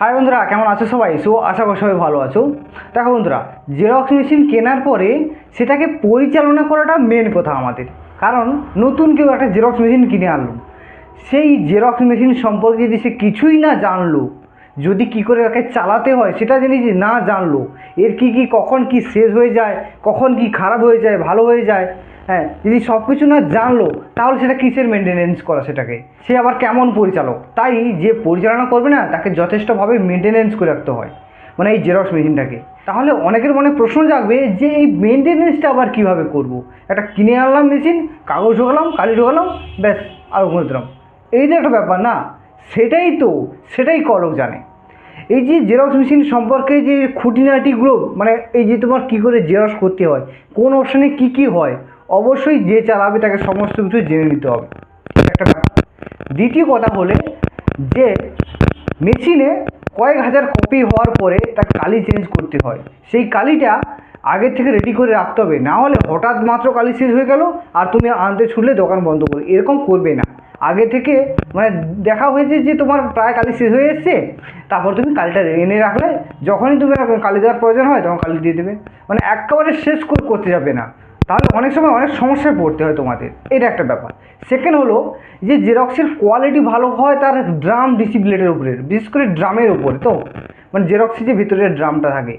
High বন্ধুরা, কেমন আছো সবাই? সো, আশা করি সবাই ভালো আছো। দেখো বন্ধুরা জেরক্স মেশিন কেনার পরে সেটাকে পরিচালনা করাটা মেন কথা আমাদের। কারণ নতুন কেউ একটা জেরক্স মেশিন কিনে আনলো। সেই জেরক্স মেশিন সম্পর্কে যদি সে কিছুই না জানলো যদি কি করে তাকে চালাতে হয়, সেটা জিনিস না জানলো, এর কি কি, কখন কি শেষ হয়ে যায়, কখন কি খারাপ হয়ে যায়, ভালো হয়ে যায় হ্যাঁ যদি সব কিছু না জানলো, তাহলে সেটা কিসের মেনটেনেন্স করা সেটাকে? সে আবার কেমন পরিচালক? তাই যে পরিচালনা করবে না, তাকে যথেষ্টভাবে মেনটেনেন্স করে রাখতে হয় মানে এই জেরক্স মেশিনটাকে। তাহলে অনেকের মনে প্রশ্ন জাগবে যে এই মেনটেনেন্সটা আবার কীভাবে করব। একটা কিনে আনলাম মেশিন, কাগজ ঢোকালাম, কালি ঢোকালাম, ব্যাস আরও ঘুরে দিলাম। এই যে একটা ব্যাপার না সেটাই তো, সেটাই করক জানে। এই যে জেরক্স মেশিন সম্পর্কে যে খুঁটিনাটিগুলো মানে এই যে তোমার কী করে জেরক্স করতে হয়, কোন অপশানে কী কী হয়, অবশ্যই যে চালাবে তাকে সমস্ত কিছু জেনে নিতে হবে। একটা ব্যাপার। দ্বিতীয় কথা হলে যে মেশিনে কয়েক হাজার কপি হওয়ার পরে তার কালি চেঞ্জ করতে হয়। সেই কালিটা আগের থেকে রেডি করে রাখতে হবে। না হলে হঠাৎ মাত্র কালি শেষ হয়ে গেল আর তুমি আনতে ছুটলে দোকান বন্ধ করে। এরকম করবে না। আগে থেকে মানে দেখা হয়েছে যে তোমার প্রায় কালি শেষ হয়ে এসছে, তারপর তুমি কালিটা এনে রাখলে, যখনই তুমি কালি দেওয়ার প্রয়োজন হয় তখন কালি দিয়ে দেবে। মানে একেবারে শেষ করে, করতে যাবে না। তাহলে অনেক সময় অনেক সমস্যায় পড়তে হয় তোমাদের। এটা একটা ব্যাপার। সেকেন্ড হলো যে জেরক্সের কোয়ালিটি ভালো হয় তার ড্রাম ডিসিপ্লেটের উপরে, বিশেষ করে ড্রামের উপরে তো। মানে জেরক্সের যে ভিতরের ড্রামটা থাকে।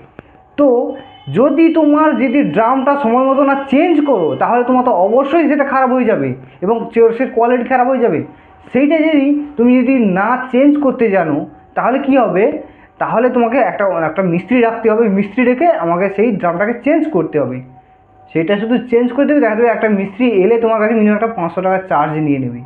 তো যদি তোমার যদি ড্রামটা সময় মতো না চেঞ্জ করো, তাহলে তোমার তো অবশ্যই সেটা খারাপ হয়ে যাবে এবং জেরক্সের কোয়ালিটি খারাপ হয়ে যাবে। সেইটা যদি তুমি যদি না চেঞ্জ করতে জানো, তাহলে কি হবে? তাহলে তোমাকে একটা একটা মিস্ত্রি রাখতে হবে। মিস্ত্রি রেখে আমাকে সেই ড্রামটাকে চেঞ্জ করতে হবে। সেটা শুধু চেঞ্জ করে দেবে, দেখা যাবে একটা মিস্ত্রি এলে তোমার কাছে মিনিমাম একটা পাঁচশো টাকা চার্জ নিয়ে নেবে।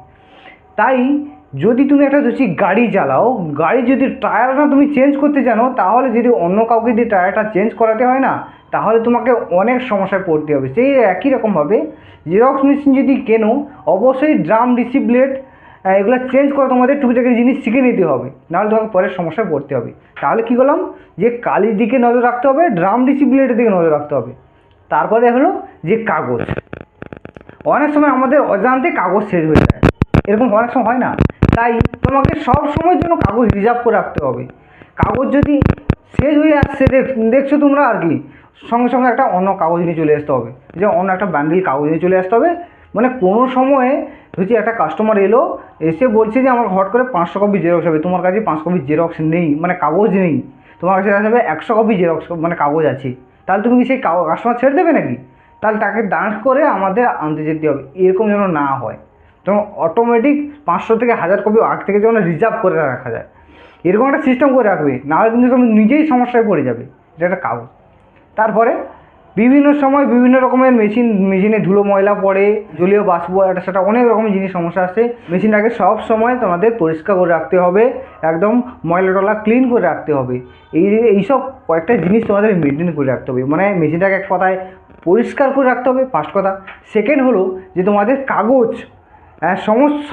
তাই যদি তুমি একটা হচ্ছে গাড়ি চালাও, গাড়ি যদি টায়ারটা তুমি চেঞ্জ করতে জানো, তাহলে যদি অন্য কাউকে দিয়ে টায়ারটা চেঞ্জ করাতে হয় না, তাহলে তোমাকে অনেক সমস্যায় পড়তে হবে। সেই একই রকমভাবে জেরক্স মেশিন যদি কেনো, অবশ্যই ড্রাম ডিসিপ্লেট এগুলো চেঞ্জ করে তোমাদের টুকিটাকি জিনিস শিখে নিতে হবে। নাহলে তোমাকে পরের সমস্যায় পড়তে হবে। তাহলে কী করলাম? যে কালির দিকে নজর রাখতে হবে ড্রাম ডিসিপ্লেটের দিকে নজর রাখতে হবে। তারপরে হলো যে কাগজ। অনেক সময় আমাদের অজান্তে কাগজ শেষ হয়ে যায়। এরকম অনেক সময় হয় না? তাই তোমাকে সব সময়ের জন্য কাগজ রিজার্ভ করে রাখতে হবে। কাগজ যদি শেষ হয়ে আসছে, দেখ- দেখছ তোমরা আর কি? সঙ্গে সঙ্গে একটা অন্য কাগজ নিয়ে চলে আসতে হবে। যে অন্য একটা ব্যান্ডেল কাগজ নিয়ে চলে আসতে হবে। মানে কোনো সময়ে হচ্ছে একটা কাস্টমার এলো, এসে বলছে যে আমার হট করে পাঁচশো কপি জেরক্স হবে, তোমার কাছে পাঁচশো কপি জেরক্স নেই মানে কাগজ নেই, তোমার কাছে দেখা যাবে একশো কপি জেরক্স মানে কাগজ আছে। তাহলে তুমি কি সেই কাস্টমার ছেড়ে দেবে নাকি? তাহলে তাকে দাঁড় করে আমাদের আনতে যেতে হবে। এরকম যেন না হয়। তখন অটোমেটিক পাঁচশো থেকে হাজার কপি আগ থেকে যেন রিজার্ভ করে রাখা যায়। এরকম একটা সিস্টেম করে রাখবে, নাহলে কিন্তু তুমি নিজেই সমস্যায় পড়ে যাবে, এটা একটা কাগজ তারপরে বিভিন্ন সময় বিভিন্ন রকমের মেশিন মেশিনে ধুলো ময়লা পড়ে, জলীয় বাষ্প, এটা সেটা অনেক রকমের জিনিস সমস্যা আসছে মেশিনটাকে সব সময় তোমাদের পরিষ্কার করে রাখতে হবে, একদম ময়লা টলা ক্লিন করে রাখতে হবে। এই এইসব কয়েকটা জিনিস তোমাদের মেনটেন করে রাখতে হবে। মানে মেশিনটাকে এক কথায় পরিষ্কার করে রাখতে হবে ফার্স্ট কথা। সেকেন্ড হলো যে তোমাদের কাগজ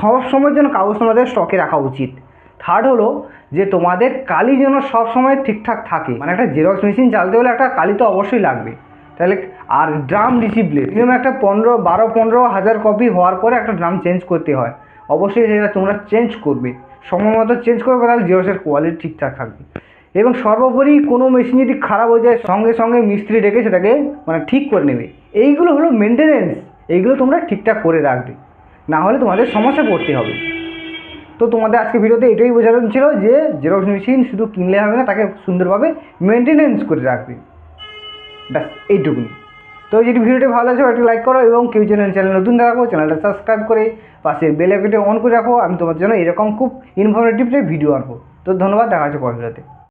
সব সময়ের জন্য কাগজ তোমাদের স্টকে রাখা উচিত। থার্ড হলো যে তোমাদের কালি যেন সব সময় ঠিকঠাক থাকে। মানে একটা জেরক্স মেশিন চালাতে হলে একটা কালি তো অবশ্যই লাগবে। তাহলে, আর ড্রাম ডিসিপ্লিন মিনিমাম একটা পনেরো, বারো, পনেরো হাজার কপি হওয়ার পরে একটা ড্রাম চেঞ্জ করতে হয়। অবশ্যই সেটা তোমরা চেঞ্জ করবে। সময় মতো চেঞ্জ করবে, তাহলে জেরক্সের কোয়ালিটি ঠিকঠাক থাকবে। এবং সর্বোপরি কোনো মেশিন যদি খারাপ হয়ে যায়, সঙ্গে সঙ্গে মিস্ত্রি ডেকে সেটাকে মানে ঠিক করে নেবে। এইগুলো হলো মেনটেনেন্স এইগুলো তোমরা ঠিকঠাক করে রাখবে। না হলে তোমাদের সমস্যা পড়তে হবে। তো তোমাদের আজকে ভিডিওতে এটাই বোঝানো ছিল যে জেরক্স মেশিন শুধু কিনলে হবে না, তাকে সুন্দরভাবে মেনটেনেন্স করে রাখবে। ব্যাস, এইটুকুনি। তো যদি ভিডিওটি ভালো লাগে, একটু লাইক করো এবং কেউ চ্যানেল চ্যানেল নতুন রাখো চ্যানেলটা সাবস্ক্রাইব করে পাশে বেল আইকনটি অন করে রাখো। আমি তোমার জন্য এরকম খুব ইনফরমেটিভ ভিডিও আনব। তো ধন্যবাদ, দেখা হচ্ছে পরের ভিডিওতে।